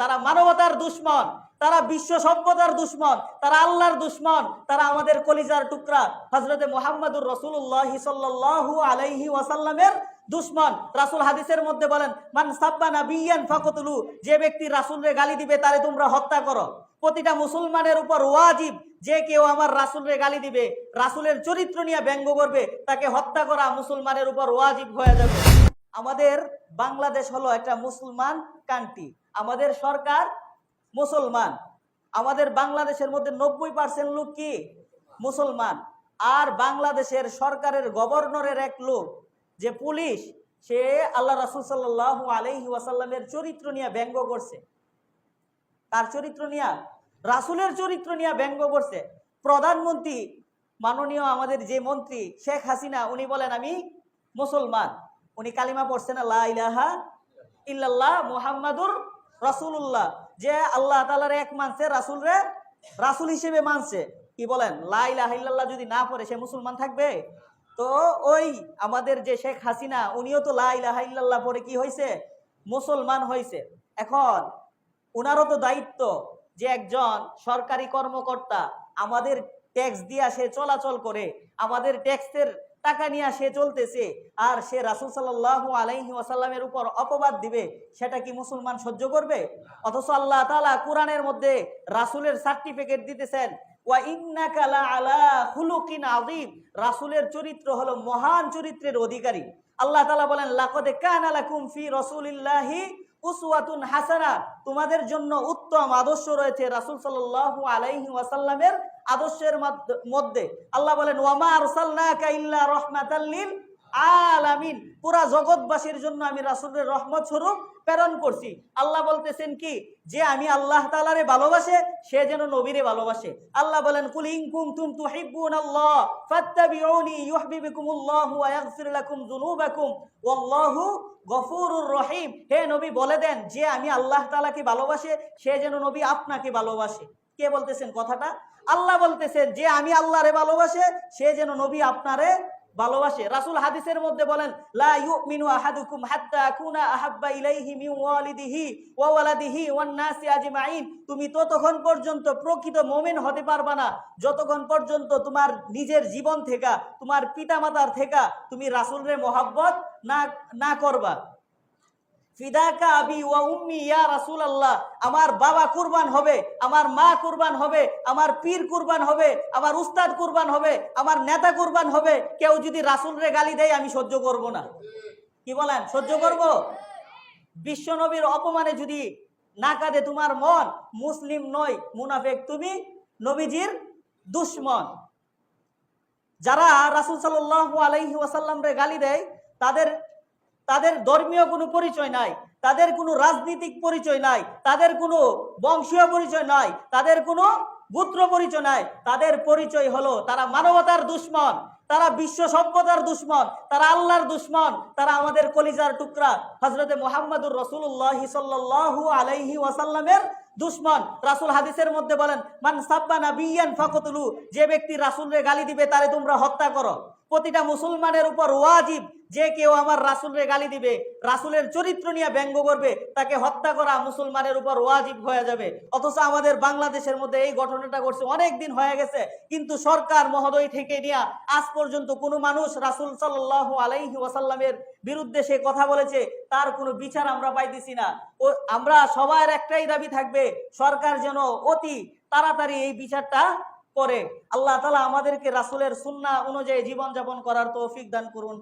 তারা মানবতার দুশ্মন, তারা বিশ্ব সভ্যতার দুশ্মন, তারা আল্লাহর দুশ্মন, তারা আমাদের কলিজার টুকরা। হজরতে মোহাম্মদুর রসুল্লাহ সাল্লাহ আলাইহি ওয়াসাল্লামের দুশ্মন। রাসুল হাদিসের মধ্যে বলেন, মান সাব্বা নাবিয়ান ফাকতুলু যে ব্যক্তি রাসুলরে গালি দিবে, তারে তোমরা হত্যা করো। প্রতিটা মুসলমানের উপর ওয়াজিব, যে কেউ আমার রাসুলরে গালি দিবে, রাসুলের চরিত্র নিয়ে ব্যঙ্গ করবে, তাকে হত্যা করা মুসলমানের উপর ওয়াজিব হয়ে যাবে। আমাদের বাংলাদেশ হলো একটা মুসলমান কান্ট্রি। আমাদের সরকার মুসলমান। আমাদের বাংলাদেশের মধ্যে নব্বই পার্সেন্ট লোক কি? মুসলমান। আর বাংলাদেশের সরকারের গভর্নরের এক লোক, যে পুলিশ, সে আল্লাহ রাসুল সাল্লাহ আলহি ওয়াসাল্লামের চরিত্র নিয়ে ব্যঙ্গ করছে। তার চরিত্র নিয়ে, রাসুলের চরিত্র নিয়ে ব্যঙ্গ করছে। প্রধানমন্ত্রী, মাননীয় আমাদের যে মন্ত্রী শেখ হাসিনা, উনি বলেন, আমি মুসলমান। উনি কালিমা পড়ছেন আল্লাহ ইলাহা ইল্লাল্লাহ মুহাম্মাদুর রাসূলুল্লাহ, যে আল্লাহ তাআলার এক মানছে রাসূল রে রাসূল হিসেবে মানছে। কি বলেন? লা যদি না পড়ে, সে মুসলমান থাকবে? তো ওই আমাদের যে শেখ হাসিনা, উনিও তো লা ইলাহা ইল্লাল্লাহ পড়ে কি হয়েছে মুসলমান হয়েছে এখন ওনারও তো দায়িত্ব যে একজন সরকারি কর্মকর্তা আমাদের ট্যাক্স দিয়া সে চলাচল করে, আমাদের ট্যাক্সের টাকা নিয়ে সে চলতেছে, আর সে রাসুল সাল্লাহ আলাইহি ওয়াসাল্লামের উপর অপবাদ দিবে, সেটা কি মুসলমান সহ্য করবে? অথচ আল্লাহ তাআলা কোরআনের মধ্যে রাসুলের সার্টিফিকেট দিতেছেন রাসূলের চরিত্র হলো মহান চরিত্রের অধিকারী। আল্লাহ তাআলা বলেন, লাকাদ কানা লাকুম ফি রাসূলিল্লাহি উসওয়াতুন হাসানা তোমাদের জন্য উত্তম আদর্শ রয়েছে রাসূল সাল্লাল্লাহু আলাইহি ওয়াসাল্লামের আদর্শের মধ্যে আল্লাহ বলেন, ওয়ামা আরসালনাকা ইল্লা রাহমাতাল আলামিন। পুরা জগৎবাসীর জন্য আমি রাসূলের রহমত স্বরূপ প্রেরণ করছি। আল্লাহ বলতেছেন কি? যে আমি আল্লাহ তাআলারে ভালোবাসে, সে যেন নবীরে ভালোবাসে। আল্লাহ বলেন, কুল রহিম। হে নবী, বলে দেন, যে আমি আল্লাহ তাআলাকে ভালোবাসে, সে যেন নবী আপনাকে ভালোবাসে। কে বলতেছেন কথাটা? আল্লাহ বলতেছেন যে আমি আল্লাহরে ভালোবাসে, সে যেন নবী আপনারে ভালোবাসে। রাসূল হাদিসের মধ্যে বলেন, লা ইলাইহি ওয়ালিদিহি তুমি ততক্ষণ পর্যন্ত প্রকৃত মুমিন হতে পারবা না। যতক্ষণ পর্যন্ত তোমার নিজের জীবন থেকে, তোমার পিতামাতার থেকে তুমি রাসূলরে মোহাব্বত না না করবা। ফিদাকা আবি ওয়া উম্মি ইয়া রাসূলুল্লাহ। আমার বাবা কুরবান হবে, আমার মা কুরবান হবে, আমার পীর কুরবান হবে, আমার উস্তাদ কুরবান হবে, আমার নেতা কুরবান হবে। কেউ যদি রাসূলরে গালি দেয়, আমি সহ্য করব না। কি বলেন? সহ্য করব? বিশ্ব নবীর অপমানে যদি না কাঁদে তোমার মন, মুসলিম নয়, মুনাফেক তুমি নবীজির দুশ্মন। যারা রাসূল সাল্লাল্লাহু আলাইহি ওয়াসাল্লামরে গালি দেয়, তাদের তাদের ধর্মীয় কোনো পরিচয় নাই, তাদের কোনো রাজনৈতিক পরিচয় নাই, তাদের কোনো বংশীয় পরিচয় নাই, তাদের কোনো গোত্র পরিচয় নাই, তাদের পরিচয় হলো তারা মানবতার দুশ্মন, তারা বিশ্ব সভ্যতার দুশ্মন, তারা আল্লাহর দুশ্মন, তারা আমাদের কলিজার টুকরা হজরতে মোহাম্মদুর রসুল্লাহ সাল্লাহ আলাইহি ওয়াসাল্লামের দুশ্মন। রাসুল হাদিসের মধ্যে বলেন, মান সাব্বা নাবিয়ান ফাকতুলু যে ব্যক্তি রাসুলরে গালি দিবে তারে তোমরা হত্যা করো। প্রতিটা মুসলমানের উপর ওয়াজিব যে কেউ আমার রাসুলরে গালি দিবে, রাসুলের চরিত্র নিয়ে ব্যঙ্গ করবে, তাকে হত্যা করা মুসলমানের উপর ওয়াজিব হয়ে যাবে। অথচ আমাদের বাংলাদেশের মধ্যে এই ঘটনাটা ঘটছে, অনেক দিন হয়ে গেছে, কিন্তু সরকার মহোদয় থেকে নিয়ে, আজ পর্যন্ত কোনো মানুষ রাসুল সাল্লাহ আলাইহি ওয়াসাল্লামের বিরুদ্ধে সে কথা বলেছে, তার কোনো বিচার আমরা পাইতেছি না। ও, আমরা সবার একটাই দাবি থাকবে, সরকার যেন অতি তাড়াতাড়ি এই বিচারটা করে। আল্লাহ তালা আমাদেরকে রাসুলের সুন্না অনুযায়ী জীবনযাপন করার তৌফিক দান করুন।